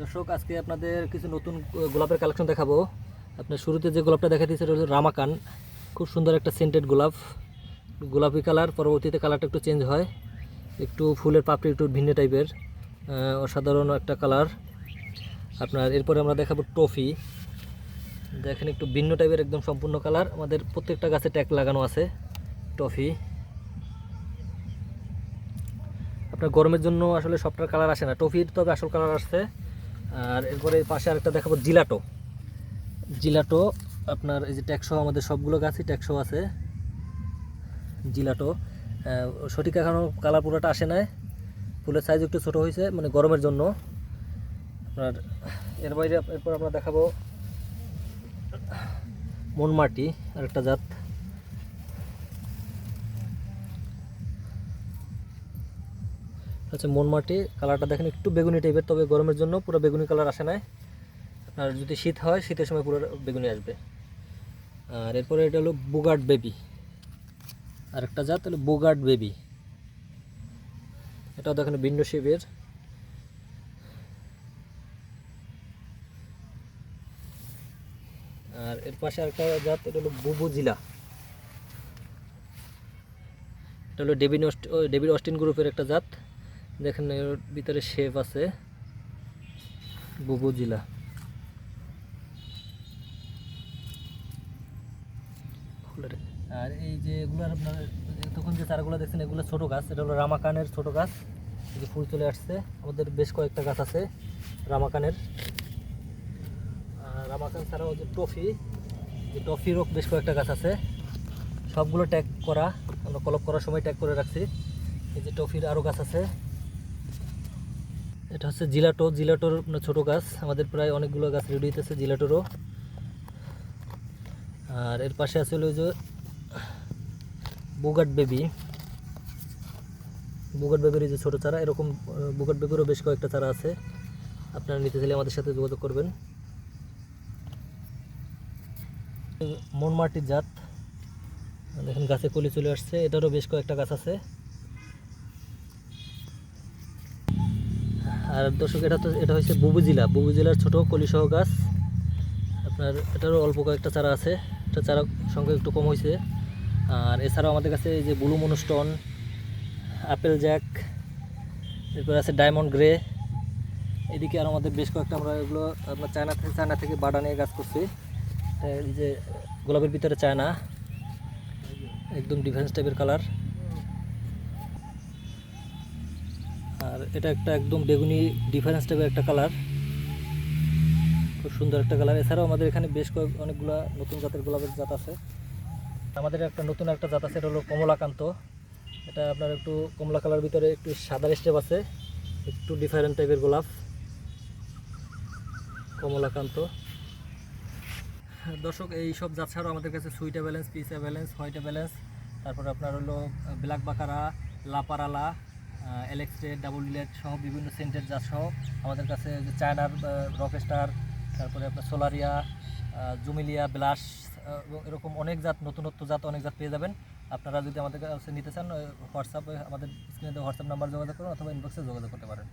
দর্শক, আজকে আপনাদের কিছু নতুন গোলাপের কালেকশন দেখাবো। আপনার শুরুতে যে গোলাপটা দেখা দিয়েছে, এটা হলো রামাকান। খুব সুন্দর একটা সেন্টেড গোলাপ। গোলাপি কালার, পরবর্তীতে কালারটা একটু চেঞ্জ হয়। একটু ফুলের পাপড়ি, একটু ভিন্ন টাইপের অসাধারণ একটা কালার। আপনার, এরপরে আমরা দেখাবো টফি। দেখেন একটু ভিন্ন টাইপের একদম সম্পূর্ণ কালার। আমাদের প্রত্যেকটা গাছে ট্যাগ লাগানো আছে টফি। আপনার গরমের জন্য আসলে সবটার কালার আসে না। টফির তবে আসল কালার আসছে। আর এরপরে পাশে আরেকটা দেখাবো জিলাটো। জিলাটো, আপনার এই যে ট্যাক্সো আমাদের সবগুলো গাছই ট্যাক্সো আছে। জিলাটো সঠিক এখনও কালার পুরোটা আসে নাই। ফুলের সাইজ একটু ছোটো হয়েছে মানে গরমের জন্য। আপনার, এর বাইরে এরপর আমরা দেখাবো মনমাটি, আরেকটা জাত। হচ্ছে মনমাটি কালারটা দেখেন একটু বেগুনি টাইপের তবে গরমের জন্য পুরো বেগুনি কালার আসে না আপনার যদি শীত হয়, শীতের সময় পুরো বেগুনি আসবে। আর এরপরে এটা হলো বুগার্ড বেবি আর একটা জাত বুগার্ড বেবি এটাও দেখেন ভিন্ন শেপের আর এর পাশে আরেকটা জাত, এটা হলো বুবু জিলা এটা হলো ডেভিন অস্ট ডেভিড অস্টিন গ্রুপের একটা জাত। দেখেন এর ভিতরে শেপ আছে। বুবু জিলা। আর এই যে এগুলো আপনার তখন যে চারাগুলো দেখছেন, এগুলো ছোটো গাছ। এটা হলো রামাকানের ছোট গাছ। যে ফুল চলে আসছে। আমাদের বেশ কয়েকটা গাছ আছে রামাকানের। আর রামাকান ছাড়াও যে টফি যে টফিরও বেশ কয়েকটা গাছ আছে। সবগুলো ট্যাগ করা, আমরা কলপ করার সময় ট্যাগ করে রাখছি। এই যে টফির আরও গাছ আছে। এটা হচ্ছে জিলাটো। জিলাটোর মানে ছোটো গাছ। আমাদের প্রায় অনেকগুলো গাছ রেডি হইতেছে জিলাটোরও। আর এর পাশে আছে হলো যে বুগাট বেবি। বুগাট বেবির যে ছোটো চারা, এরকম বুগাট বেবিরও বেশ কয়েকটা চারা আছে। আপনারা নিতে চাইলে আমাদের সাথে যোগাযোগ করবেন। মনমাটির জাত। দেখেন গাছে কলি চলে আসছে। এটারও বেশ কয়েকটা গাছ আছে। আর দর্শক, এটা তো এটা হচ্ছে বুবুজিলা বুবুজিলার ছোট কলিসহ গাছ। আপনার এটারও অল্প কয়েকটা চারা আছে। এটা চারা সংখ্যা একটু কম হয়েছে। আর এছাড়াও আমাদের কাছে এই যে ব্লু মনোস্টন আপেল জ্যাক, এরপর আছে ডায়মন্ড গ্রে। এদিকে আর আমাদের বেশ কয়েকটা আমরা এগুলো আপনার চায়না থেকে চায়না থেকে বাডা নিয়ে গাছ করছি। এই যে গোলাপের ভিতরে চায়না। একদম ডিফারেন্স টাইপের কালার আর এটা একটা একদম বেগুনি ডিফারেন্স টাইপের একটা কালার খুব সুন্দর একটা কালার এছাড়াও আমাদের এখানে বেশ কয়েক অনেকগুলো নতুন জাতের গোলাপের জাত আছে। আমাদের একটা নতুন একটা জাত আছে, এটা হলো কমলাকান্ত। এটা আপনার একটু কমলা কালার ভিতরে একটু সাদা স্টেপ আছে, একটু ডিফারেন্ট টাইপের গোলাপ। কমলাকান্ত। দর্শক, এই সব জাত ছাড়াও আমাদের কাছে সুইটা ব্যালেন্স পিসা ব্যালেন্স হোয়াইটা ব্যালেন্স তারপর আপনার হলো ব্ল্যাক বাকারা লাপারালা এলেক্সটে ডাবল ইলেট সহ বিভিন্ন সেন্টের জাত সহ আমাদের কাছে যে চায়নার রকস্টার তারপরে আপনার সোলারিয়া জুমিলিয়া ব্লাস এরকম অনেক জাত, নতুনত্ব জাত অনেক জাত পেয়ে যাবেন। আপনারা যদি আমাদের কাছে নিতে চান হোয়াটসঅ্যাপে আমাদের স্ক্রিনে হোয়াটসঅ্যাপ নাম্বার যোগাযোগ করুন অথবা ইনবক্সে যোগাযোগ করতে পারেন।